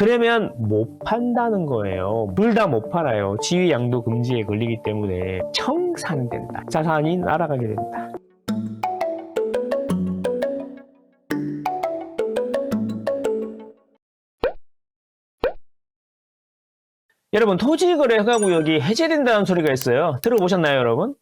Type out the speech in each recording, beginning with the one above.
그러면 못 판다는 거예요. 둘 다 못 팔아요. 지위 양도 금지에 걸리기 때문에 청산된다. 자산이 날아가게 된다. 여러분 토지거래 허가구역이 해제된다는 소리가 있어요. 들어보셨나요, 여러분?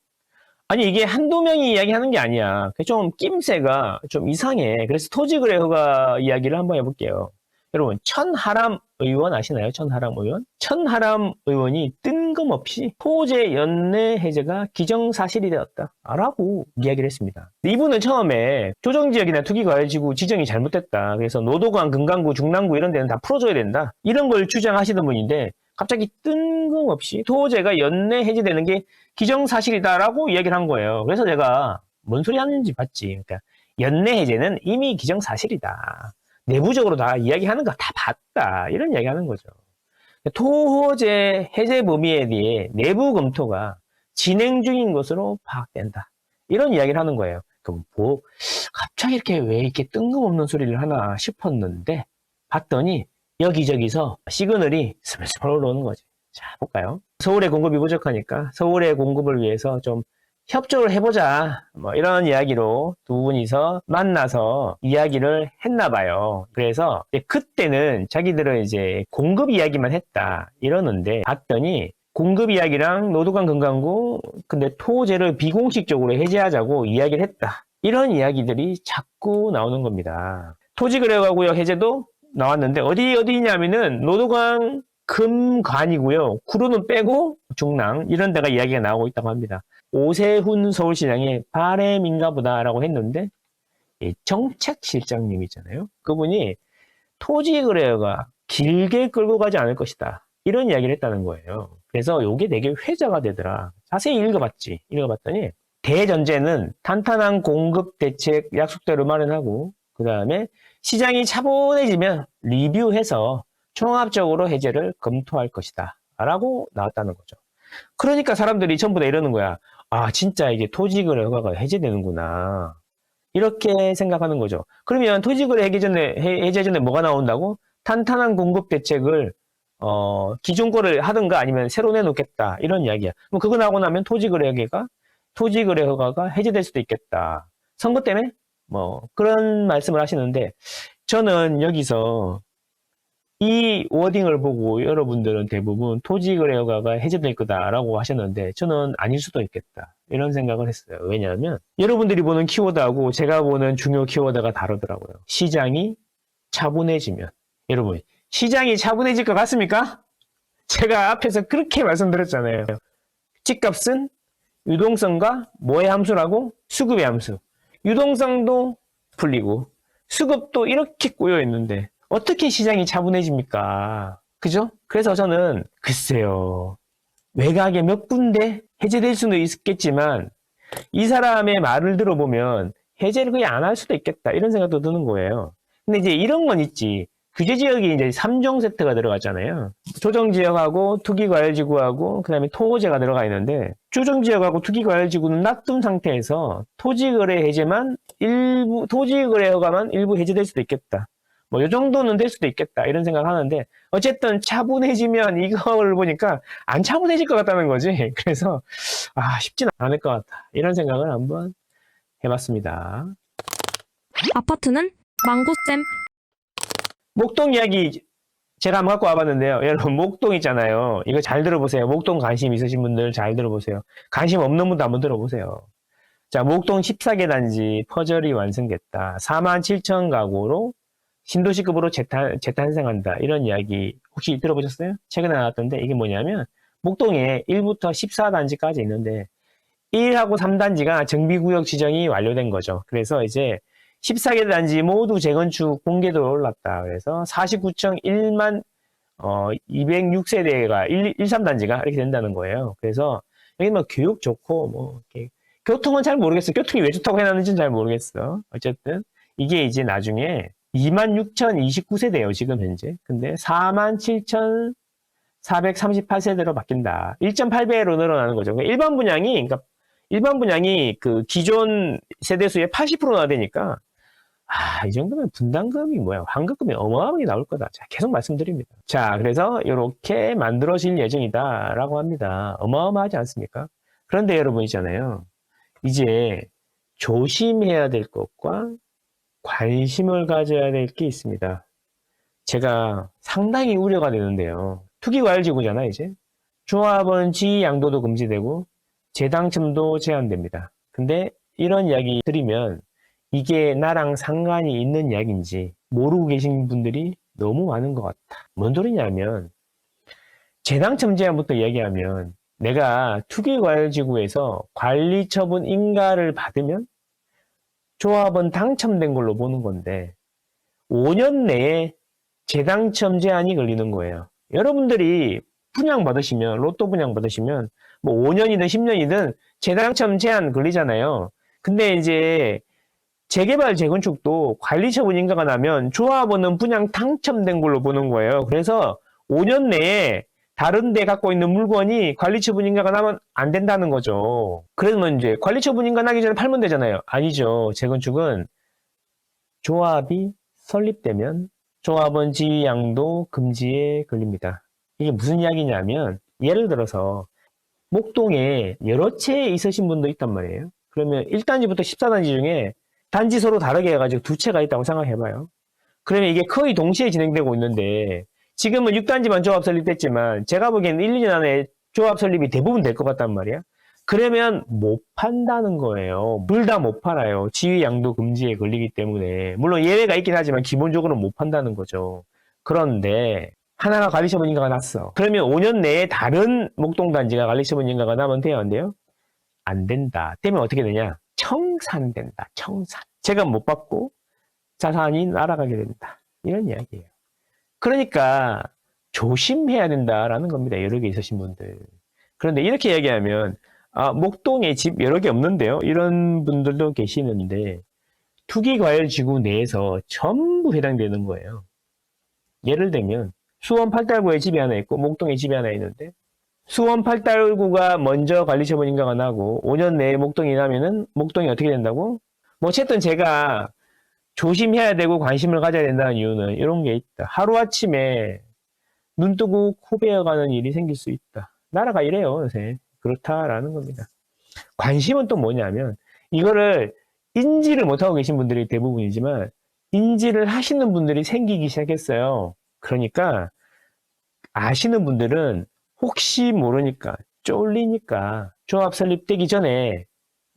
아니 이게 한두 명이 이야기하는 게 아니야. 좀 낌새가 좀 이상해. 그래서 토지거래 허가 이야기를 한번 해볼게요. 여러분 천하람 의원 아시나요? 천하람 의원? 천하람 의원이 뜬금없이 토제 연내 해제가 기정사실이 되었다. 라고 이야기를 했습니다. 이분은 처음에 조정지역이나 투기과열지구 지정이 잘못됐다. 그래서 노도강, 금강구, 중랑구 이런 데는 다 풀어줘야 된다. 이런 걸 주장하시던 분인데 갑자기 뜬금없이 토제가 연내 해제되는 게 기정사실이다라고 이야기를 한 거예요. 그래서 제가 뭔 소리 하는지 봤지. 그러니까 연내 해제는 이미 기정사실이다. 내부적으로 다 이야기하는 거 다 봤다. 이런 이야기 하는 거죠. 토호제 해제 범위에 대해 내부 검토가 진행 중인 것으로 파악된다. 이런 이야기를 하는 거예요. 그럼 뭐, 갑자기 이렇게 왜 이렇게 뜬금없는 소리를 하나 싶었는데, 봤더니 여기저기서 시그널이 스멀스멀 올라오는 거지. 자, 볼까요? 서울의 공급이 부족하니까 서울의 공급을 위해서 좀 협조를 해보자. 뭐 이런 이야기로 두 분이서 만나서 이야기를 했나 봐요. 그래서 그때는 자기들은 이제 공급 이야기만 했다. 이러는데 봤더니 공급 이야기랑 노도강 금강구 근데 토제를 비공식적으로 해제하자고 이야기를 했다. 이런 이야기들이 자꾸 나오는 겁니다. 토지거래가구역 해제도 나왔는데 어디 어디냐면은 노도강 금관이고요. 구로는 빼고 중랑 이런 데가 이야기가 나오고 있다고 합니다. 오세훈 서울시장의 바램인가 보다라고 했는데 이 정책실장님 있잖아요. 그분이 토지 거래가 길게 끌고 가지 않을 것이다. 이런 이야기를 했다는 거예요. 그래서 이게 되게 회자가 되더라. 자세히 읽어봤지. 읽어봤더니 대전제는 탄탄한 공급 대책 약속대로 마련하고 그 다음에 시장이 차분해지면 리뷰해서 종합적으로 해제를 검토할 것이다. 라고 나왔다는 거죠. 그러니까 사람들이 전부 다 이러는 거야. 아, 진짜 이게 토지거래 허가가 해제되는구나. 이렇게 생각하는 거죠. 그러면 토지거래 해제 전에, 해- 해제 전에 뭐가 나온다고? 탄탄한 공급 대책을, 어, 기존 거를 하든가 아니면 새로 내놓겠다. 이런 이야기야. 뭐 그거 나오고 나면 토지거래 허가가, 토지거래 허가가 해제될 수도 있겠다. 선거 때문에? 뭐, 그런 말씀을 하시는데, 저는 여기서 이 워딩을 보고 여러분들은 대부분 토지거래허가가 해제될 거다라고 하셨는데 저는 아닐 수도 있겠다 이런 생각을 했어요. 왜냐하면 여러분들이 보는 키워드하고 제가 보는 중요 키워드가 다르더라고요. 시장이 차분해지면 여러분 시장이 차분해질 것 같습니까? 제가 앞에서 그렇게 말씀드렸잖아요. 집값은 유동성과 뭐의 함수라고? 수급의 함수. 유동성도 풀리고 수급도 이렇게 꼬여 있는데 어떻게 시장이 차분해집니까? 그죠? 그래서 저는 글쎄요. 외곽에 몇 군데 해제될 수는 있겠지만 이 사람의 말을 들어보면 해제를 거의 안할 수도 있겠다 이런 생각도 드는 거예요. 근데 이제 이런 건 있지. 규제 지역이 이제 3종 세트가 들어갔잖아요. 조정 지역하고 투기 과열 지구하고 그다음에 토호제가 들어가 있는데 조정 지역하고 투기 과열 지구는 놔둔 상태에서 토지 거래 해제만 일부 토지 거래 허가만 일부 해제될 수도 있겠다. 뭐, 요 정도는 될 수도 있겠다. 이런 생각을 하는데, 어쨌든 차분해지면 이걸 보니까 안 차분해질 것 같다는 거지. 그래서, 아, 쉽지는 않을 것 같다. 이런 생각을 한번 해봤습니다. 아파트는 망고쌤 목동 이야기 제가 한번 갖고 와봤는데요. 여러분, 목동 있잖아요. 이거 잘 들어보세요. 목동 관심 있으신 분들 잘 들어보세요. 관심 없는 분도 한번 들어보세요. 자, 목동 14개 단지 퍼즐이 완성됐다. 4만 7천 가구로 신도시급으로 재탄, 재탄생한다. 이런 이야기 혹시 들어보셨어요? 최근에 나왔던데 이게 뭐냐면 목동에 1부터 14단지까지 있는데 1하고 3단지가 정비구역 지정이 완료된 거죠. 그래서 이제 14개 단지 모두 재건축 공개도로 올랐다. 그래서 49층 1만 어, 206세대가 1, 1, 3단지가 이렇게 된다는 거예요. 그래서 여기 뭐 교육 좋고 뭐 이렇게 교통은 잘 모르겠어요. 교통이 왜 좋다고 해놨는지는 잘 모르겠어. 어쨌든 이게 이제 나중에 26,029세대예요, 지금 현재. 근데 47,438세대로 바뀐다. 1.8배로 늘어나는 거죠. 그러니까 일반 분양이, 그러니까 일반 분양이 그 기존 세대수의 80%나 되니까 아, 이 정도면 분담금이 뭐야? 환급금이 어마어마하게 나올 거다. 자, 계속 말씀드립니다. 자, 그래서 이렇게 만들어질 예정이다라고 합니다. 어마어마하지 않습니까? 그런데 여러분 있잖아요. 이제 조심해야 될 것과 관심을 가져야 될 게 있습니다. 제가 상당히 우려가 되는데요. 투기 과열지구잖아, 이제. 조합원 지위 양도도 금지되고 재당첨도 제한됩니다. 근데 이런 이야기 들으면 이게 나랑 상관이 있는 이야기인지 모르고 계신 분들이 너무 많은 것 같다. 뭔 소리냐면 재당첨 제한부터 얘기하면 내가 투기과열지구에서 관리처분 인가를 받으면 조합은 당첨된 걸로 보는 건데 5년 내에 재당첨 제한이 걸리는 거예요. 여러분들이 분양 받으시면 로또 분양 받으시면 뭐 5년이든 10년이든 재당첨 제한 걸리잖아요. 근데 이제 재개발 재건축도 관리 처분 인가가 나면 조합원은 분양 당첨된 걸로 보는 거예요. 그래서 5년 내에 다른 데 갖고 있는 물건이 관리처분 인가가 나면 안 된다는 거죠. 그러면 이제 관리처분 인가 나기 전에 팔면 되잖아요. 아니죠. 재건축은 조합이 설립되면 조합원 지위 양도 금지에 걸립니다. 이게 무슨 이야기냐면 예를 들어서 목동에 여러 채 있으신 분도 있단 말이에요. 그러면 1단지부터 14단지 중에 단지 서로 다르게 해가지고 두 채가 있다고 생각해봐요. 그러면 이게 거의 동시에 진행되고 있는데 지금은 6단지만 조합 설립됐지만 제가 보기에는 1, 2년 안에 조합 설립이 대부분 될 것 같단 말이야. 그러면 못 판다는 거예요. 둘 다 못 팔아요. 지위 양도 금지에 걸리기 때문에. 물론 예외가 있긴 하지만 기본적으로 못 판다는 거죠. 그런데 하나가 관리처분 인가가 났어. 그러면 5년 내에 다른 목동 단지가 관리처분 인가가 나면 돼요, 안 돼요? 안 된다. 때문에 어떻게 되냐? 청산된다. 청산. 제가 못 받고 자산이 날아가게 된다. 이런 이야기예요. 그러니까 조심해야 된다라는 겁니다. 여러 개 있으신 분들. 그런데 이렇게 얘기하면 아, 목동에 집 여러 개 없는데요. 이런 분들도 계시는데 투기과열지구 내에서 전부 해당되는 거예요. 예를 들면 수원 팔달구에 집이 하나 있고 목동에 집이 하나 있는데 수원 팔달구가 먼저 관리처분 인가가 나고 5년 내에 목동이 나면은 목동이 어떻게 된다고? 뭐 어쨌든 제가 조심해야 되고 관심을 가져야 된다는 이유는 이런 게 있다. 하루아침에 눈 뜨고 코 베어가는 일이 생길 수 있다. 나라가 이래요, 요새. 그렇다라는 겁니다. 관심은 또 뭐냐면 이거를 인지를 못하고 계신 분들이 대부분이지만 인지를 하시는 분들이 생기기 시작했어요. 그러니까 아시는 분들은 혹시 모르니까 쫄리니까 조합 설립되기 전에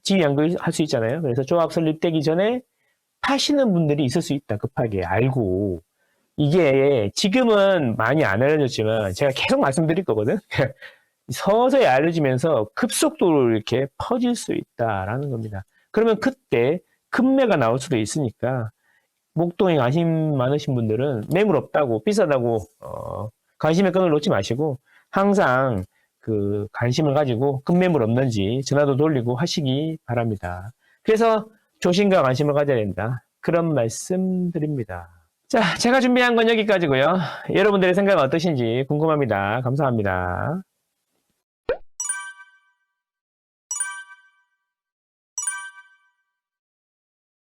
지위 양도할 수 있잖아요. 그래서 조합 설립되기 전에 파시는 분들이 있을 수 있다. 급하게 알고 이게 지금은 많이 안 알려졌지만 제가 계속 말씀드릴 거거든. 서서히 알려지면서 급속도로 이렇게 퍼질 수 있다라는 겁니다. 그러면 그때 급매가 나올 수도 있으니까 목동에 관심 많으신 분들은 매물 없다고 비싸다고 어, 관심의 끈을 놓지 마시고 항상 그 관심을 가지고 급매물 없는지 전화도 돌리고 하시기 바랍니다. 그래서 조심과 관심을 가져야 된다. 그런 말씀 드립니다. 자, 제가 준비한 건 여기까지고요. 여러분들의 생각은 어떠신지 궁금합니다. 감사합니다.